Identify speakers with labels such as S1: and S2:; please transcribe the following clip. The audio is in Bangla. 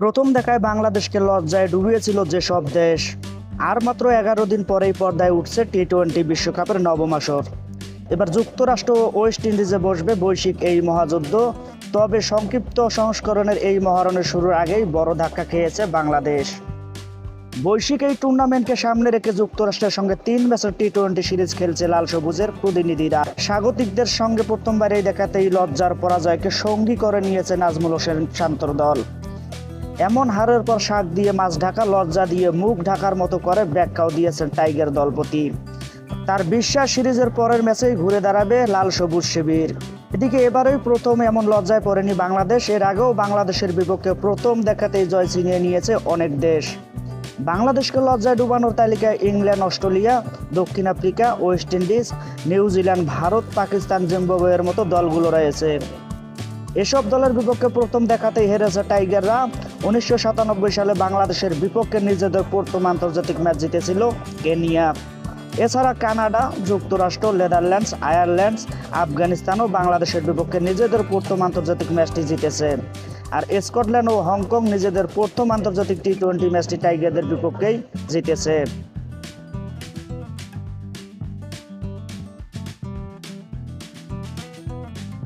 S1: প্রথম দেখায় বাংলাদেশকে লজ্জায় ডুবিয়েছিল যেসব দেশ। আর মাত্র এগারো দিন পরেই পর্দায় উঠছে টি টোয়েন্টি বিশ্বকাপের নবম আসর। এবার যুক্তরাষ্ট্র ও ওয়েস্ট ইন্ডিজে বসবে বৈশ্বিক এই মহাযুদ্ধ। তবে সংক্ষিপ্ত সংস্করণের এই মহারণের শুরুর আগেই বড় ধাক্কা খেয়েছে বাংলাদেশ। বৈশ্বিক এই টুর্নামেন্টকে সামনে রেখে যুক্তরাষ্ট্রের সঙ্গে তিন ম্যাচের টি টোয়েন্টি সিরিজ খেলছে লাল সবুজের প্রতিনিধিরা। স্বাগতিকদের সঙ্গে প্রথমবার এই দেখাতেই লজ্জার পরাজয়কে সঙ্গী করে নিয়েছে নাজমুল হোসেন শান্তর দল। এমন হারের পর শাক দিয়ে, মাছ ঢাকা, লজ্জা দিয়ে, মুখ ঢাকার মতো করে ব্যাখ্যাও দিয়েছেন টাইগার দলপতি। তার বিশ্বাস সিরিজের পরের ম্যাচেই ঘুরে দাঁড়াবে লাল সবুজ শিবির। এদিকে এবারেই প্রথম এমন লজ্জায় পড়েনি বাংলাদেশ, এর আগেও বাংলাদেশের বিপক্ষে প্রথম দেখাতেই জয় ছিনিয়ে নিয়েছে অনেক দেশ। বাংলাদেশকে লজ্জায় ডুবানোর তালিকায় ইংল্যান্ড, অস্ট্রেলিয়া, দক্ষিণ Africa, West Indies, New Zealand, Bharat, Pakistan, জিম্বাবুয়ের মতো দলগুলো রয়েছে। এসব দলের বিপক্ষে প্রথম দেখাতেই হেরেছে টাইগাররা। উনিশশো সাতানব্বই সালে বাংলাদেশের বিপক্ষে নিজেদের প্রথম আন্তর্জাতিক ম্যাচ জিতেছিল কেনিয়া। এছাড়া কানাডা, যুক্তরাষ্ট্র, নেদারল্যান্ডস, আয়ারল্যান্ডস, আফগানিস্তান ও বাংলাদেশের বিপক্ষে নিজেদের প্রথম আন্তর্জাতিক ম্যাচটি জিতেছে। আর স্কটল্যান্ড ও হংকং নিজেদের প্রথম আন্তর্জাতিক টি টোয়েন্টি ম্যাচটি টাইগারদের বিপক্ষেই জিতেছে।